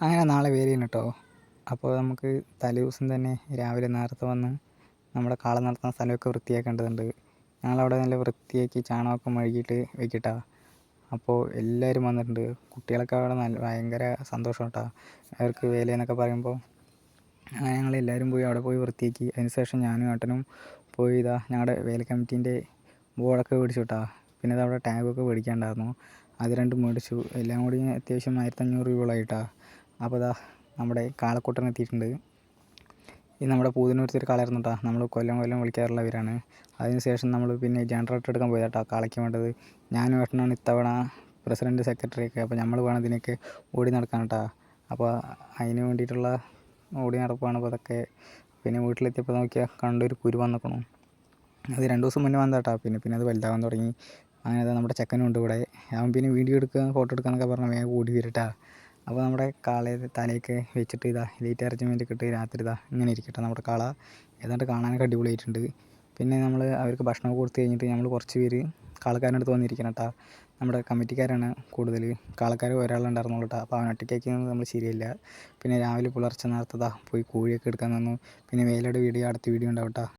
അങ്ങനെ നാളെ വേലയാണ് കേട്ടോ അപ്പോൾ നമുക്ക് തലേ ദിവസം തന്നെ രാവിലെ നേരത്തെ വന്ന് നമ്മുടെ കാള നടത്തുന്ന സ്ഥലമൊക്കെ വൃത്തിയാക്കേണ്ടതുണ്ട്. ഞങ്ങളവിടെ നല്ല വൃത്തിയാക്കി ചാണകമൊക്കെ മെഴുകിയിട്ട് വെക്കിട്ടാ. അപ്പോൾ എല്ലാവരും വന്നിട്ടുണ്ട്. കുട്ടികളൊക്കെ അവിടെ നല്ല ഭയങ്കര സന്തോഷം കേട്ടോ അവർക്ക് വേലയെന്നൊക്കെ പറയുമ്പോൾ അങ്ങനെ ഞങ്ങൾ എല്ലാവരും പോയി അവിടെ പോയി വൃത്തിയാക്കി. അതിനുശേഷം ഞാനും ഏട്ടനും പോയി ഇതാ ഞങ്ങളുടെ വേല കമ്മിറ്റീന്റെ ബോർഡൊക്കെ മേടിച്ചു കേട്ടോ പിന്നെ അവിടെ ടാഗൊക്കെ മേടിക്കാണ്ടായിരുന്നു. അത് രണ്ടും മേടിച്ചു. എല്ലാം കൂടി അത്യാവശ്യം ആയിരത്തഞ്ഞൂറ് രൂപകളായിട്ടാ അപ്പോൾ ഇതാ നമ്മുടെ കാളക്കൂട്ടൻ എത്തിയിട്ടുണ്ട്. ഈ നമ്മുടെ പൂതിനൂരത്തെ കാളായിരുന്നു കേട്ടോ നമ്മൾ കൊല്ലം കൊല്ലം വിളിക്കാറുള്ളവരാണ് അതിന് ശേഷം നമ്മൾ പിന്നെ ജനറേറ്റർ എടുക്കാൻ പോയതാ കാളയ്ക്ക് വേണ്ടത്. ഞാനും ഏട്ടനാണ് ഇത്തവണ പ്രസിഡന്റ് സെക്രട്ടറി ഒക്കെ. അപ്പോൾ നമ്മൾ വേണം ഇതിനൊക്കെ ഓടി നടക്കാൻ കേട്ടോ അപ്പോൾ അതിന് വേണ്ടിയിട്ടുള്ള ഓടി നടപ്പാണ് അപ്പോൾ അതൊക്കെ. പിന്നെ വീട്ടിലെത്തിയപ്പോൾ നോക്കിയാൽ കണ്ടൊരു കുരു വന്നിക്കണു. അത് രണ്ട് ദിവസം മുന്നേ വന്നതാട്ടാ പിന്നെ പിന്നെ അത് വലുതാവാൻ തുടങ്ങി. അങ്ങനെ അത് നമ്മുടെ ചെക്കനും ഉണ്ട് ഇവിടെ. അവൻ പിന്നെ വീഡിയോ എടുക്കുക ഫോട്ടോ എടുക്കുക എന്നൊക്കെ പറഞ്ഞാൽ വേഗം ഓടി വരട്ടാ അപ്പോൾ നമ്മുടെ കാളയെ തലയൊക്കെ വെച്ചിട്ട് ഇതാ ലൈറ്റ് അറേഞ്ച്മെന്റ് ഒക്കെ ഇട്ട് രാത്രി ഇതാ ഇങ്ങനെ ഇരിക്കട്ടെ നമ്മുടെ കാള. ഏതാണ്ട് കാണാനൊക്കെ അടിപൊളിയായിട്ടുണ്ട്. പിന്നെ നമ്മൾ അവർക്ക് ഭക്ഷണം കൊടുത്തു കഴിഞ്ഞിട്ട് നമ്മൾ കുറച്ച് പേര് കാളക്കാരന്റെ അടുത്ത് വന്നിരിക്കണം കേട്ടോ നമ്മുടെ കമ്മിറ്റിക്കാരാണ് കൂടുതൽ കാളക്കാർ ഒരാളുണ്ടായിരുന്നുള്ളൂ കേട്ടോ അപ്പോൾ അവൻ നമ്മൾ ശരിയല്ല. പിന്നെ രാവിലെ പുലർച്ചെ നേരത്തതാ പോയി കോഴിയൊക്കെ എടുക്കാൻ തന്നു പിന്നെ വേലയുടെ വീഡിയോ അടുത്ത വീഡിയോ ഉണ്ടാവും